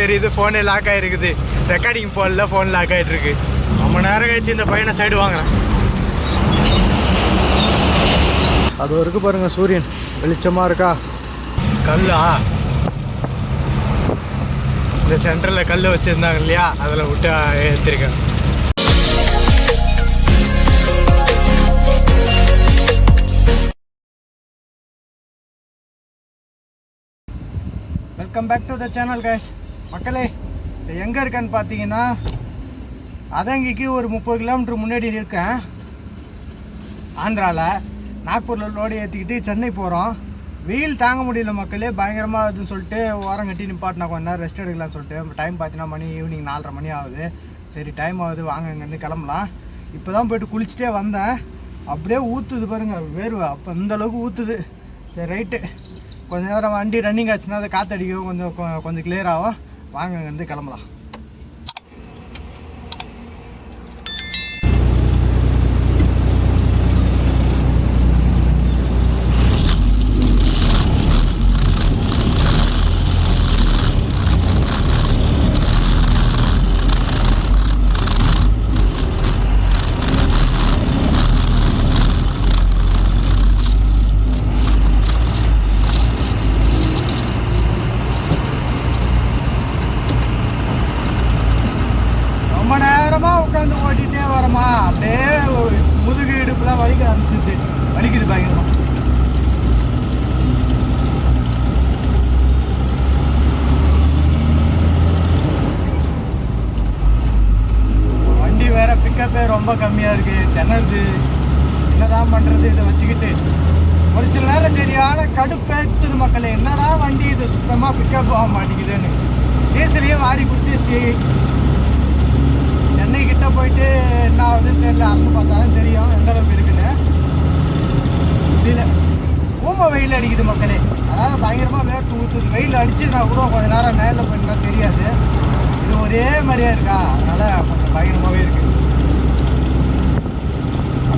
தெரியுது ஃபோனே லாக் ஆகிருக்குது ரெக்கார்டிங் போடல ஃபோன் லாக் ஆகிட்டு இருக்கு ரொம்ப நேரம் கழிச்சு இந்த பையனை சைடு வாங்குறேன். அது வரைக்கும் பாருங்க சூரியன். வெளிச்சமாக இருக்கா? கல்லா? இந்த சென்டரில் கல் வச்சுருந்தாங்க இல்லையா? அதில் விட்டு ஏற்றிருக்கேன் welcome back to the channel guys மக்களே எங்கே இருக்கேன்னு பார்த்தீங்கன்னா அதங்கிக்கு ஒரு முப்பது கிலோமீட்டர் முன்னாடி இருக்கேன். ஆந்திராவில் நாக்பூரில் லோடு ஏற்றிக்கிட்டு சென்னை போகிறோம் வெயில் தாங்க முடியல மக்களே பயங்கரமாக இருக்குதுன்னு சொல்லிட்டு ஓரம் கட்டி நிப்பாட்டினா கொஞ்ச நேரம் ரெஸ்ட் எடுக்கலாம்னு சொல்லிட்டு டைம் பார்த்தீங்கன்னா மணி ஈவினிங் நாலரை மணி ஆகுது. சரி டைம் ஆகுது வாங்க இங்கேருந்து கிளம்பலாம். இப்போ தான் போயிட்டு குளிச்சுட்டே வந்தேன். அப்படியே ஊற்றுது பாருங்க வேர்வை. அப்போ இந்த அளவுக்கு ஊற்றுது சரி ரைட்டு கொஞ்ச நேரம் வண்டி ரன்னிங் ஆச்சுன்னா அது காற்றடிக்கும் கொஞ்சம் கொ- கொஞ்சம் கிளியர் ஆகும். வாங்க வந்து கிளம்பலாம் ரொம்ப நேரமா உட்காந்து ஓட்டிகிட்டே வரமா அப்படியே ஒரு முதுகு இடுப்புலாம் வலிக்க ஆரம்பிச்சிச்சு வலிக்குது பயங்கரமா வண்டி வேற பிக்கப்பே ரொம்ப கம்மியா இருக்கு திணறுது என்னதான் பண்றது இதை வச்சுக்கிட்டு ஒரு சில நேரம் சரியான கடுப்பேத்துது மக்களே. என்னடா வண்டி இது? சுத்தமாக பிக்கப் ஆக மாட்டேங்குதுன்னு. டீசலையே வாரி குடிச்சிருச்சு. சென்னை கிட்ட போயிட்டு என்ன ஆகுதுன்னு தெரியல. அங்கே பார்த்தாலும் தெரியும். எந்த அளவுக்கு இருக்குன்னு. முடியல ஊம வெயில் அடிக்குது மக்களே. அதாவது பயங்கரமாக வேர்த்து ஊற்றுது வெயில் அடிச்சுன்னா கூட கொஞ்ச நேரம் நேரில் போயிருந்தா தெரியாது. இது ஒரே மாதிரியே இருக்கா? அதனால் கொஞ்சம் பயங்கரமாகவே இருக்குது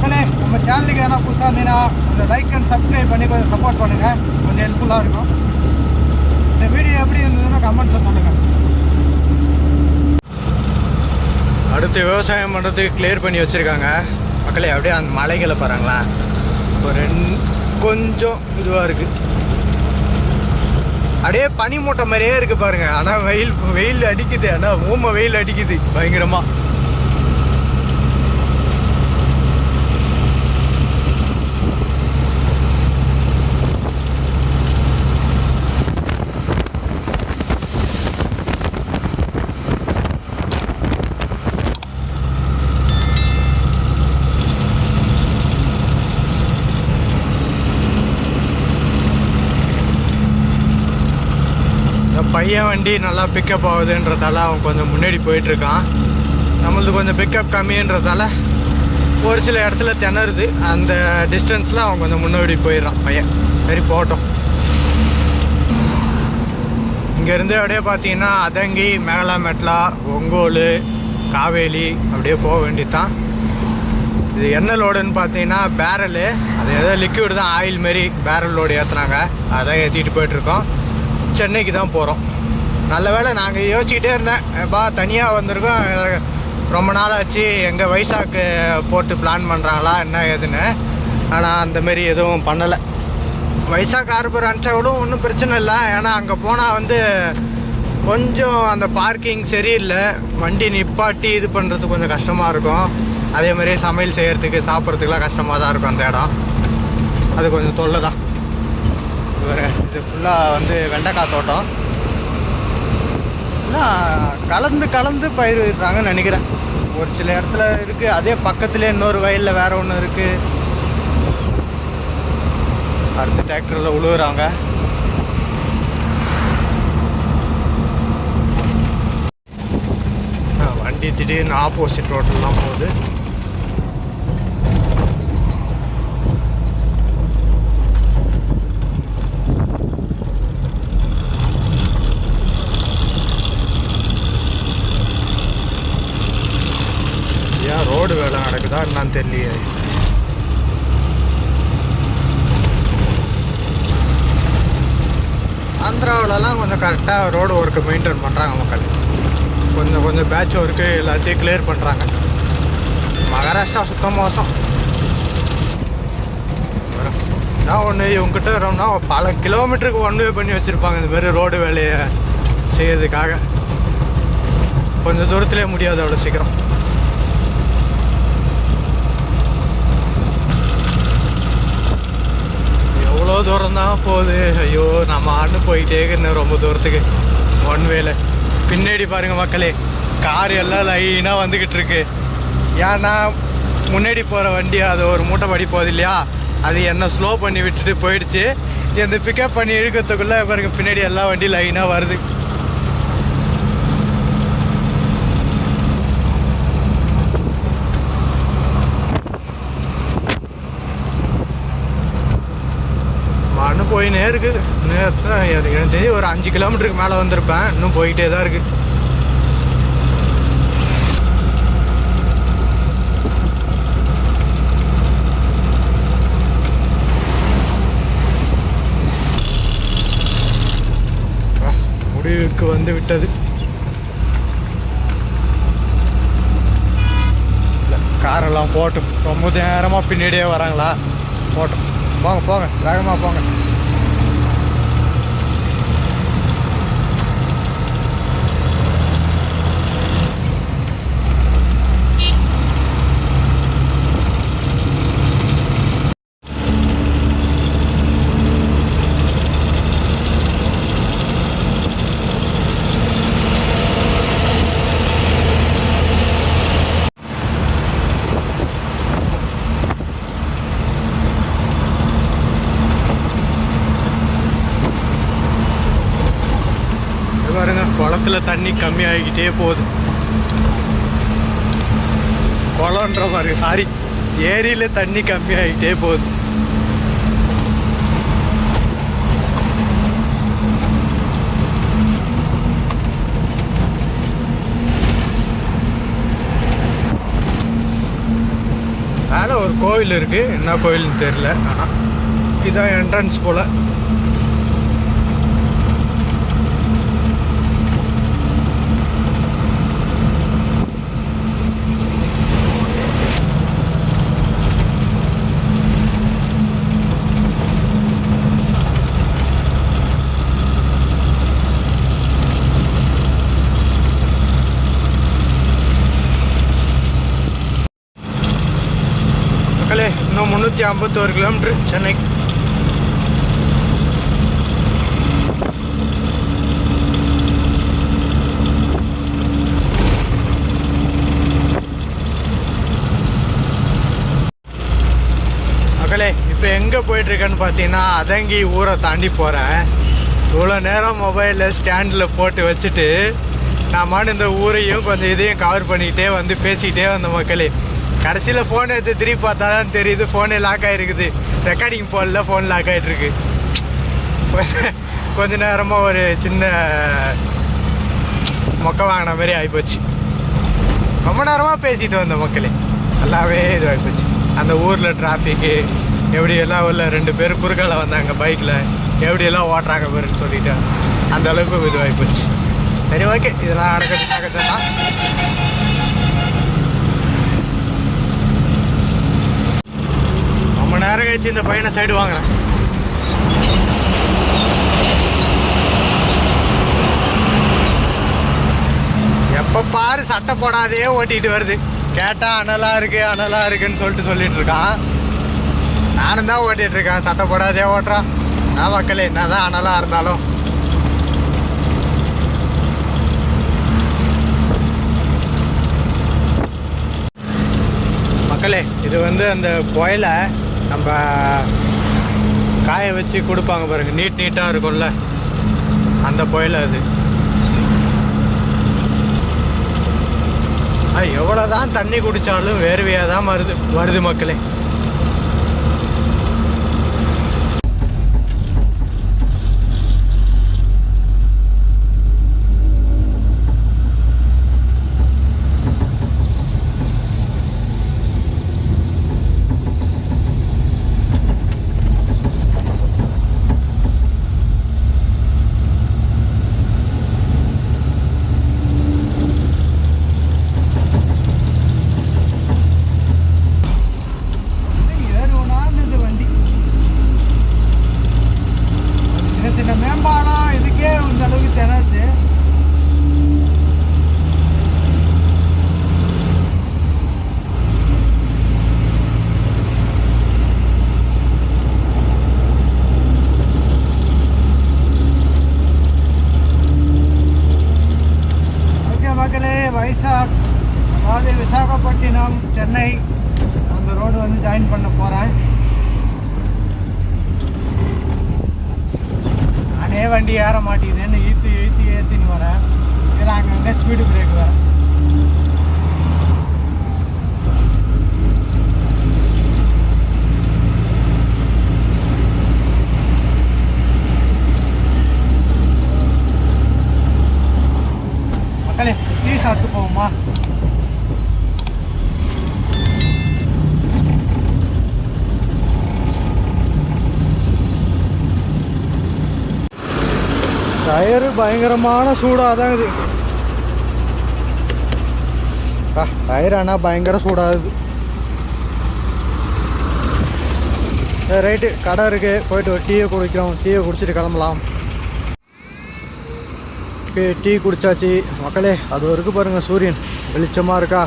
மக்களே நம்ம சேனலுக்கு எதனா புதுசாக இருந்தீங்கன்னா கொஞ்சம் லைக் அண்ட் சப்ஸ்கிரைப் பண்ணி கொஞ்சம் சப்போர்ட் பண்ணுங்கள் கொஞ்சம் ஹெல்ப்ஃபுல்லாக இருக்கும். இந்த வீடியோ எப்படி இருந்ததுன்னா கமெண்ட்ஸில் சொல்லுங்கள் அடுத்து விவசாயம் பண்ணுறதுக்கு கிளியர் பண்ணி வச்சுருக்காங்க. மக்களே அப்படியே அந்த மலைகளை பாருங்களேன் ஒரு ரெண்டு கொஞ்சம் இதுவாக இருக்குது அப்படியே பனி மூட்டை மாதிரியே இருக்குது பாருங்கள் ஆனால் வெயில் வெயில் அடிக்குது. ஆனால் ஊமை வெயில் அடிக்குது. பயங்கரமாக இந்த வண்டி நல்லா பிக்கப் ஆகுதுன்றதால அவன் கொஞ்சம் முன்னாடி போயிட்டுருக்கான். நம்மளது கொஞ்சம் பிக்கப் கம்மின்றதால ஒரு சில இடத்துல திணறுது. அந்த டிஸ்டன்ஸில் அவன் கொஞ்சம் முன்னாடி போயிடுறான் பையன். சரி போகட்டும். இங்கேருந்து அப்படியே பார்த்தீங்கன்னா அதங்கி மேகலாமெட்லா ஒங்கோல் காவேலி அப்படியே போக வேண்டியதான் இது என்ன லோடுன்னு பார்த்தீங்கன்னா பேரலு அது ஏதோ லிக்விட் தான் ஆயில் மாரி பேரல் லோடு ஏற்றுனாங்க அதான் ஏற்றிட்டு போயிட்டுருக்கோம். சென்னைக்கு தான் போகிறோம் நல்ல வேளை நாங்கள் யோசிச்சுக்கிட்டே இருந்தேன். பா தனியாக வந்திருக்கோம். ரொம்ப நாள் ஆச்சு. எங்கள் வைசாக்கு போட்டு பிளான் பண்ணுறாங்களா என்ன ஏதுன்னு. ஆனால் அந்தமாரி எதுவும் பண்ணலை. வைசாக் ஹார்பர் அனுப்பிச்சா கூட ஒன்றும் பிரச்சனை இல்லை. ஏன்னா அங்கே போனால் வந்து கொஞ்சம் அந்த பார்க்கிங் சரியில்லை. வண்டி நிப்பாட்டி இது பண்ணுறது கொஞ்சம் கஷ்டமாக இருக்கும். அதே மாதிரி சமையல் செய்கிறதுக்கு சாப்பிட்றதுக்குலாம் கஷ்டமாக தான் இருக்கும் அந்த இடம். அது கொஞ்சம் தொல்லை தான் இது ஃபுல்லாக வந்து வெண்டைக்காய் தோட்டம். பார்த்தீங்கன்னா கலந்து கலந்து பயிரிடுறாங்கன்னு நினைக்கிறேன். ஒரு சில இடத்துல இருக்குது அதே பக்கத்துலேயே இன்னொரு வயலில் வேற ஒன்று இருக்குது அடுத்து டிராக்டரில் உழுவுறாங்க. வண்டி திடீர்னு ஆப்போசிட் ரோட்டில் போகுது. ரோடு வேலை நடக்குதா என்னன்னு தெரியலையே. ஆந்திராவிலலாம் கொஞ்சம் கரெக்டாக ரோடு ஒர்க்கு மெயின்டைன் பண்ணுறாங்க மக்கள். கொஞ்சம் கொஞ்சம் பேட்ச் ஒர்க்கு எல்லாத்தையும் கிளியர் பண்ணுறாங்க மகாராஷ்டிரா சுத்தம் மோசம். நான் ஒன்று இவங்ககிட்ட வரோம்னா பல கிலோமீட்டருக்கு ஒன் வே பண்ணி வச்சுருப்பாங்க இந்த மாதிரி ரோடு வேலையை செய்யறதுக்காக. கொஞ்சம் தூரத்துலேயே முடியாது அவ்வளோ சீக்கிரம். எவ்வளோ தூரம் தான் போகுது ஐயோ நம்ம ஆண்டு போயிட்டே இருக்கணும் ரொம்ப தூரத்துக்கு ஒன் வேல பின்னாடி பாருங்கள் மக்களே கார் எல்லாம் லைனாக வந்துக்கிட்டு இருக்கு ஏன்னா முன்னாடி போகிற வண்டி அது ஒரு மூட்டை படி போகுது இல்லையா அது என்ன ஸ்லோ பண்ணி விட்டுட்டு போயிடுச்சு இந்த பிக்கப் பண்ணி இழுக்கிறதுக்குள்ளே பாருங்கள் பின்னாடி எல்லா வண்டி லைனாக வருது போயின்னே போயினே இருக்குது இன்னும் எனக்கு தெரிஞ்சு ஒரு அஞ்சு கிலோமீட்டருக்கு மேலே வந்திருப்பேன். இன்னும் போயிட்டே தான் இருக்குது முடிவுக்கு வந்து விட்டது. காரெல்லாம் போட்டும் ரொம்ப நேரமாக பின்னாடியே வராங்களா? போட்டும் போங்க போங்க வேகமாக போங்க. தண்ணி கம்மியாகிக்கிட்டே போகுது. குளன்ற மாதிரி சாரி ஏரியில் தண்ணி கம்மியாகிட்டே போகுது. மேலே ஒரு கோவில் இருக்குது என்ன கோயில்னு தெரியல ஆனால் இதுதான் என்ட்ரன்ஸ் போல் மக்களே நூற்றி ஐம்பத்தோரு கிலோமீட்ரு சென்னை. மக்களே இப்போ எங்கே போயிட்டுருக்கேன்னு பார்த்தீங்கன்னா அதங்கி ஊரை தாண்டி போகிறேன் இவ்வளோ நேரம் மொபைலில் ஸ்டாண்டில் போட்டு வச்சுட்டு நான் மாட்டு இந்த ஊரையும் கொஞ்சம் இதையும் கவர் பண்ணிக்கிட்டே வந்து பேசிக்கிட்டே வந்த மக்களே. கடைசியில் ஃபோன் எடுத்து திருப்பி பார்த்தா தான் தெரியுது ஃபோனே லாக் ஆகிருக்குது ரெக்கார்டிங் போடல ஃபோன் லாக் ஆகிட்டுருக்கு கொஞ்ச நேரமாக ஒரு சின்ன மொக்க வாங்கின மாதிரி ஆகிப்போச்சு ரொம்ப நேரமாக பேசிட்டு வந்த மக்களே. நல்லாவே இதுவாகிப்போச்சு அந்த ஊரில் டிராஃபிக்கு எப்படியெல்லாம் உள்ள ரெண்டு பேர் குறுக்கால வந்தாங்க பைக்கில் எப்படியெல்லாம் ஓட்டுறாங்க பேருன்னு சொல்லிட்டு அந்த அளவுக்கு இதுவாகி போச்சு சரி ஓகே இதெல்லாம் அடக்கட்டு தான் ரொம்ப நேரம் கழிச்சு இந்த பையனை சைடு வாங்குறேன். எப்போ பாரு சட்டை போடாதே ஓட்டிகிட்டு வருது. கேட்டால் அனலாக இருக்குது அனலாக இருக்குன்னு சொல்லிட்டு சொல்லிட்டு இருக்கான். நானும் தான் ஓட்டிகிட்ருக்கேன் இருக்கேன். சட்டை போடாதே ஓட்டுறான். நான் மக்களே என்னதான் அனலாக இருந்தாலும். மக்களே இது வந்து அந்த புயலை நம்ம காய வச்சு கொடுப்பாங்க பாருங்க. நீட் நீட்டாக இருக்கும்ல. அந்த புயல் அது. எவ்வளோ தான் தண்ணி குடித்தாலும் வேர்வையாக தான் வருது வருது மக்களே. வைசாக் அதாவது விசாகப்பட்டினம் சென்னை அந்த ரோடு வந்து ஜாயின் பண்ண போகிறேன் நானே வண்டி ஏற மாட்டேங்குதுன்னு ஈத்து ஈத்து ஏற்றின்னு வரேன். இதில் அங்கங்கே ஸ்பீடு பிரேக் வரேன் மக்களே டீ அம்மா டயரு பயங்கரமான சூடாக தான் இது. டயர் ஆனால் பயங்கர சூடாகுது சரி ரைட்டு கடை இருக்குது போயிட்டு ஒரு டீயை குடிக்கிறோம். டீயை குடிச்சிட்டு கிளம்பலாம். ஓகே டீ குடித்தாச்சு மக்களே அது வரைக்கும் பாருங்கள் சூரியன். வெளிச்சமாக இருக்கா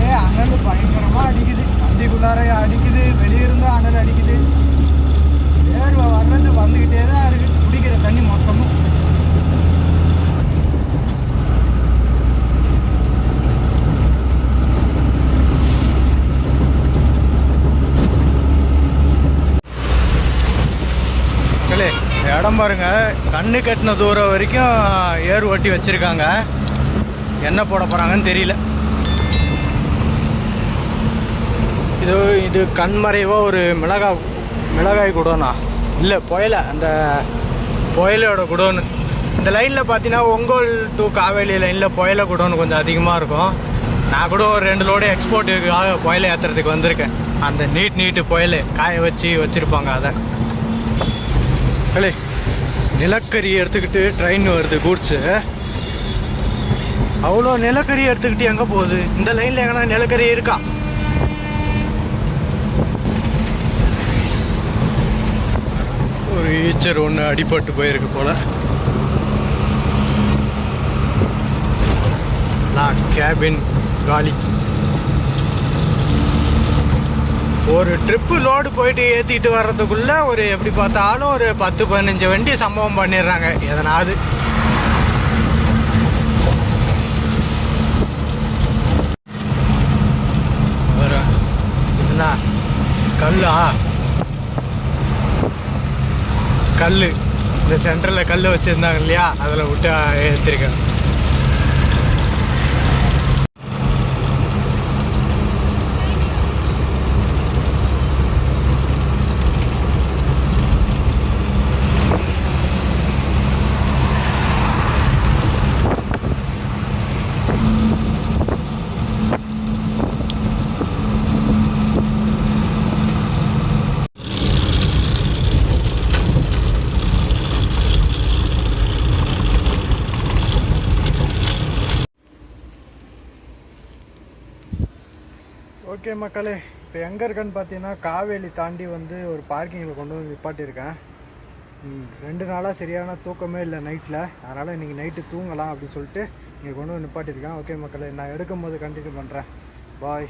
ஏ அனல் பயங்கரமா அடிக்குது வண்டிக்குள்ளார அடிக்குது வெளியிருந்தும் அனல் அடிக்குது வேர்வை வர்றது வந்துக்கிட்டே தான் இருக்கு குடிக்கிற தண்ணி மொத்தமும் மக்களே, இந்த இடம் கண்ணு கட்டின தூரம் வரைக்கும் ஏர் ஓட்டி வச்சிருக்காங்க. என்ன போட போகிறாங்கன்னு தெரியல. இது இது கண்மறைவாக ஒரு மிளகாய் மிளகாய் குடோனா? இல்லை புயலை அந்த புயலோட குடோனு. இந்த லைனில் பார்த்தீங்கன்னா ஒங்கோல் டு காவேலி லைனில் புயலை குடோனு கொஞ்சம் அதிகமாக இருக்கும். நான் கூட ஒரு ரெண்டு லோடு எக்ஸ்போர்ட்டுக்காக புயலை ஏற்றுறதுக்கு வந்திருக்கேன். அந்த நீட் நீட்டு புயல் காய வச்சு வச்சுருப்பாங்க அதை. களே நிலக்கரி எடுத்துக்கிட்டு ட்ரெயின் வருது கூட்ஸு அவ்வளோ நிலக்கரி எடுத்துக்கிட்டு எங்கே போகுது? இந்த லைனில் எங்கன்னா நிலக்கரி இருக்கா? ஒரு ஈச்சர் ஒன்று அடிபட்டு போயிருக்கு போல். நான் கேபின் காலி. ஒரு ட்ரிப்பு லோடு போயிட்டு ஏற்றிட்டு வர்றதுக்குள்ள ஒரு எப்படி பார்த்தாலும் ஒரு பத்து பதினஞ்சு வண்டி சம்பவம் பண்ணிடுறாங்க. எதனாவது. என்ன? கல்லா? கல் இந்த சென்டரில் கல் வச்சுருந்தாங்க இல்லையா? அதில் விட்டு ஏற்றிருக்கேன் ஓகே மக்களே இப்போ எங்கே இருக்கேன்னு பார்த்தீங்கன்னா காவேரி தாண்டி வந்து ஒரு பார்க்கிங்கில் கொண்டு வந்து நிப்பாட்டியிருக்கேன். ரெண்டு நாளாக சரியான தூக்கமே இல்லை நைட்டில் அதனால் இன்றைக்கி நைட்டு தூங்கலாம் அப்படின்னு சொல்லிட்டு இங்கே கொண்டு வந்து நிப்பாட்டியிருக்கேன். ஓகே மக்களே நான் எடுக்கும் போது கண்டினியூ பண்ணுறேன் பாய்